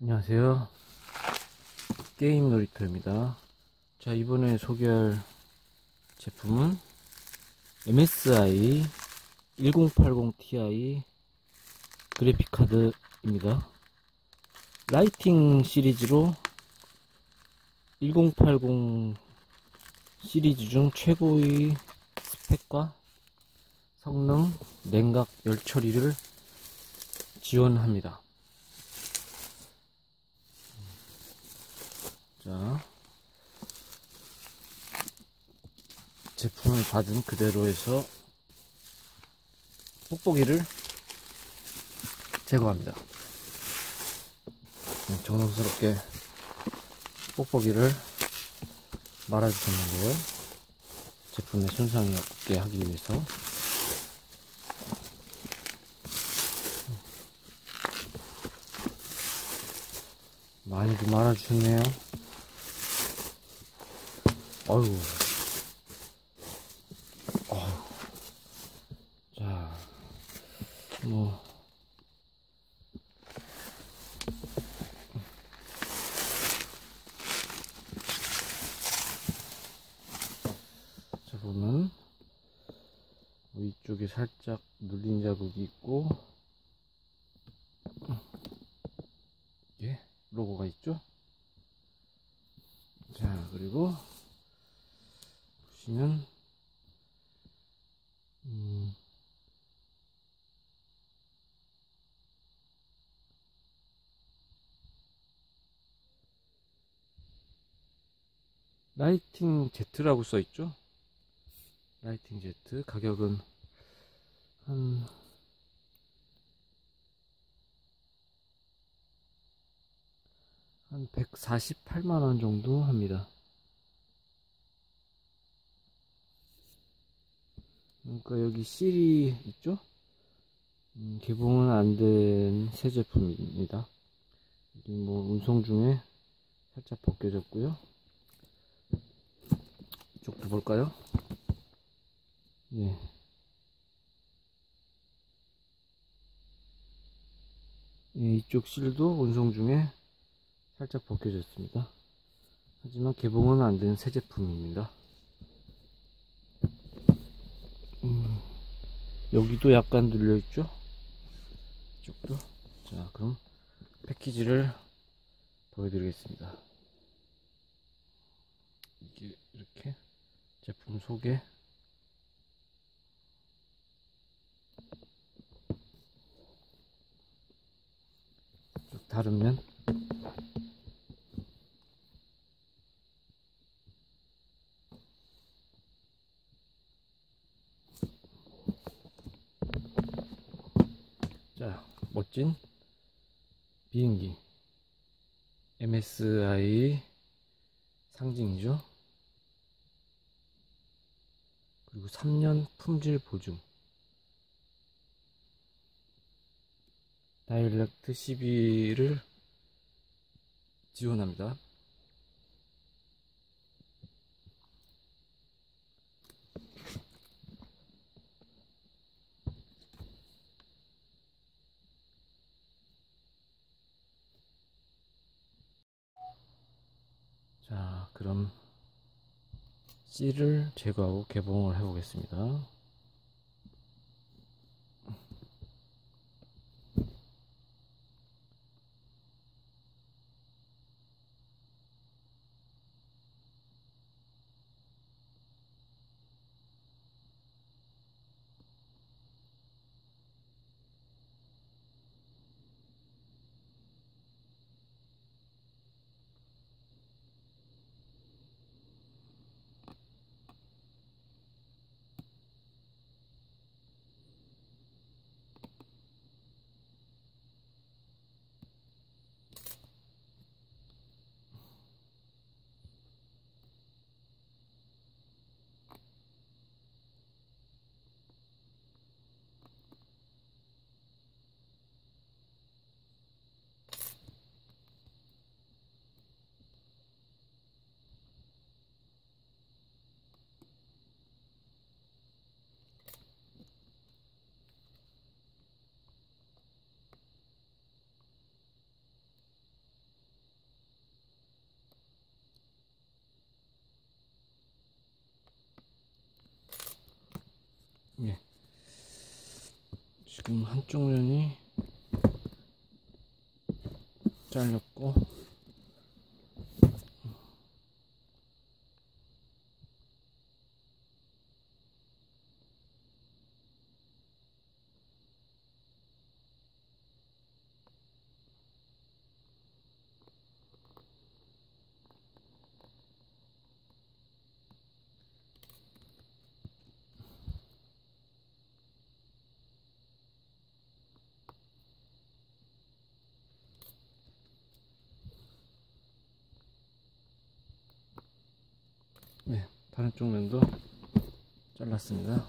안녕하세요. 게임 놀이터입니다. 자, 이번에 소개할 제품은 MSI 1080ti 그래픽카드입니다. 라이팅 시리즈로 1080 시리즈 중 최고의 스펙과 성능, 냉각, 열 처리를 지원합니다. 자, 제품을 받은 그대로 해서 뽁뽁이를 제거합니다. 네, 정성스럽게 뽁뽁이를 말아주셨는데요. 제품에 손상이 없게 하기 위해서 많이도 말아주셨네요. 어휴. 어휴. 자, 뭐. 자, 보면, 위쪽에 살짝 눌린 자국이 있고, 예, 로고가 있죠? 자, 그리고, 보시면 음, 라이팅 Z라고 써 있죠? 라이팅 Z 가격은 한한 148만원 정도 합니다. 그러니까 여기 실이 있죠? 음, 개봉은 안 된 새 제품입니다. 뭐 운송 중에 살짝 벗겨졌고요. 이쪽도 볼까요? 예. 예, 이쪽 실도 운송 중에 살짝 벗겨졌습니다. 하지만 개봉은 안 된 새 제품입니다. 음, 여기도 약간 눌려있죠? 이쪽도. 자, 그럼 패키지를 보여드리겠습니다. 이게 이렇게 제품 소개. 다른 면. 자, 멋진 비행기. MSI 상징이죠. 그리고 3년 품질 보증. 다이렉트 12를 지원합니다. 자, 그럼 C를 제거하고 개봉을 해 보겠습니다. 지금 한쪽 면이 잘렸고 네, 다른 쪽 면도 잘랐습니다.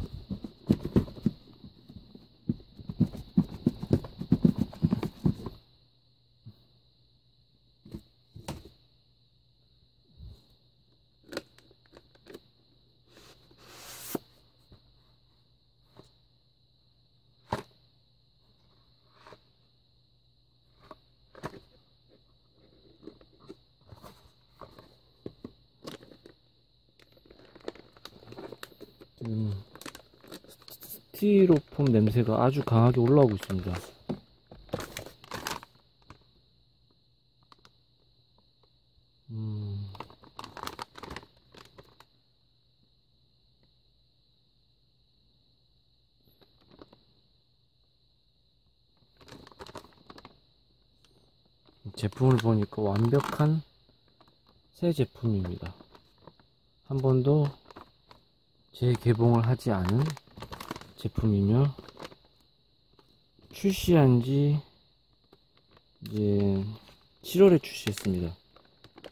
지금 스티로폼 냄새가 아주 강하게 올라오고 있습니다. 음, 제품을 보니까 완벽한 새 제품입니다. 한 번도 재개봉을 하지 않은 제품이며 출시한 지 이제 7월에 출시했습니다.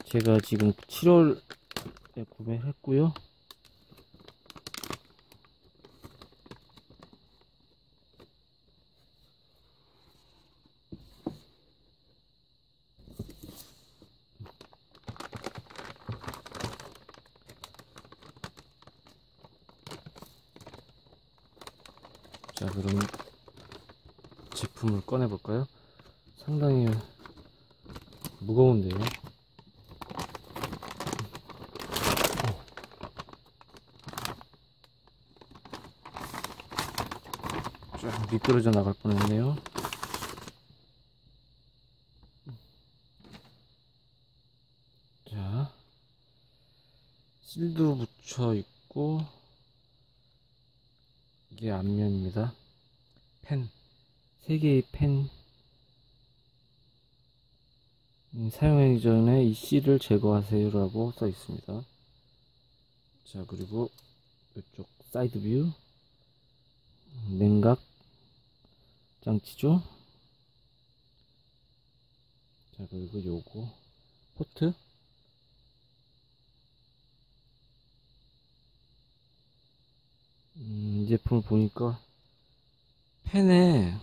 제가 지금 7월에 구매를 했고요. 자, 그럼 제품을 꺼내 볼까요? 상당히 무거운데요. 쫙 미끄러져 나갈 뻔했네요. 자, 실도 붙여 있고 이게 앞면입니다. 펜, 세 개의 펜. 음, 사용하기 전에 이 씨를 제거하세요 라고 써 있습니다. 자, 그리고 이쪽 사이드 뷰, 냉각 장치죠. 자, 그리고 요거 포트. 이 제품을 보니까 펜에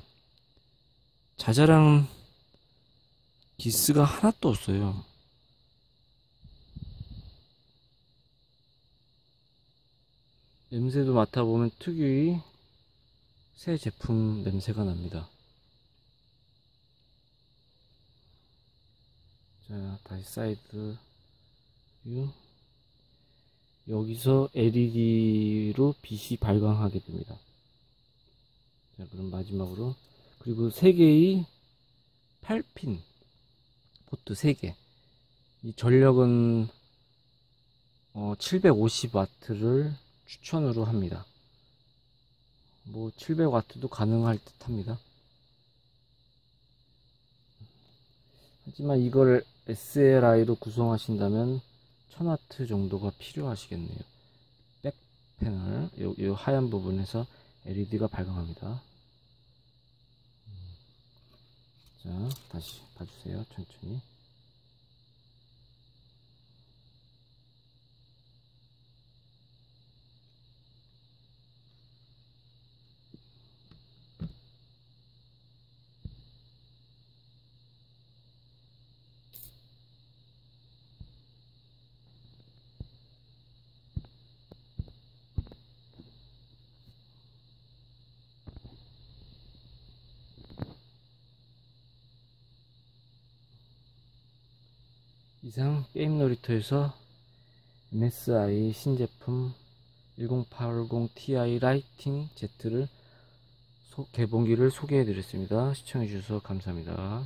자잘한 기스가 하나도 없어요. 냄새도 맡아보면 특유의 새 제품 냄새가 납니다. 자, 다시 사이드 뷰. 여기서 LED로 빛이 발광하게 됩니다. 자, 그럼 마지막으로 그리고 3개의 8핀 포트 3개 이 전력은 어, 750W를 추천으로 합니다. 뭐 700W도 가능할 듯 합니다. 하지만 이걸 SLI로 구성하신다면 1000W 정도가 필요하시겠네요. 백 패널, 요, 요 하얀 부분에서 LED가 발광합니다. 자, 다시 봐주세요. 천천히. 이상 게임 놀이터에서 MSI 신제품 1080 Ti 라이팅 Z를 소- 개봉기를 소개해 드렸습니다. 시청해 주셔서 감사합니다.